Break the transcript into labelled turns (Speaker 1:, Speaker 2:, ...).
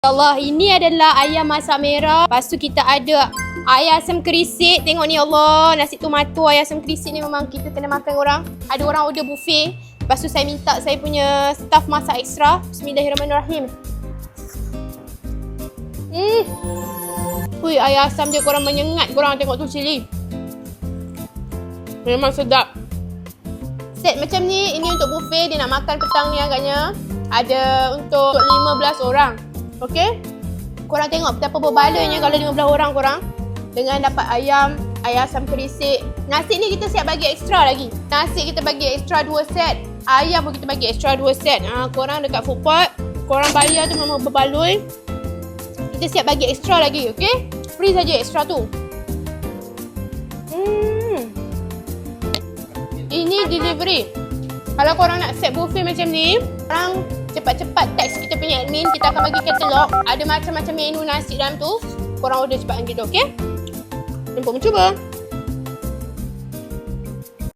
Speaker 1: Allah, ini adalah ayam masak merah. Lepas tu kita ada ayam asam kerisik. Tengok ni Allah, nasi tomato ayam asam kerisik ni memang kita kena makan orang. Ada orang order buffet. Lepas tu saya minta saya punya staff masak ekstra. Bismillahirrahmanirrahim. Hmm. Ui, ayam asam dia korang menyengat. Korang tengok tu cili. Memang sedap. Set macam ni, ini untuk buffet. Dia nak makan petang ni agaknya. Ada untuk 15 orang. Okey? Korang tengok betapa berbalanya kalau 15 orang korang. Dengan dapat ayam, ayam asam kerisik. Nasi ni kita siap bagi ekstra lagi. Nasi kita bagi ekstra 2 set. Ayam pun kita bagi ekstra 2 set. Ha, korang dekat food court, korang bayar tu memang berbaloi. Kita siap bagi ekstra lagi, okey? Free saja ekstra tu. Hmm. Ini delivery. Kalau korang nak set buffet macam ni, korang cepat-cepat text kita punya admin. Kita akan bagi katalog. Ada macam-macam menu nasi dalam tu. Korang order cepat dengan kita, okey? Jumpa mencuba.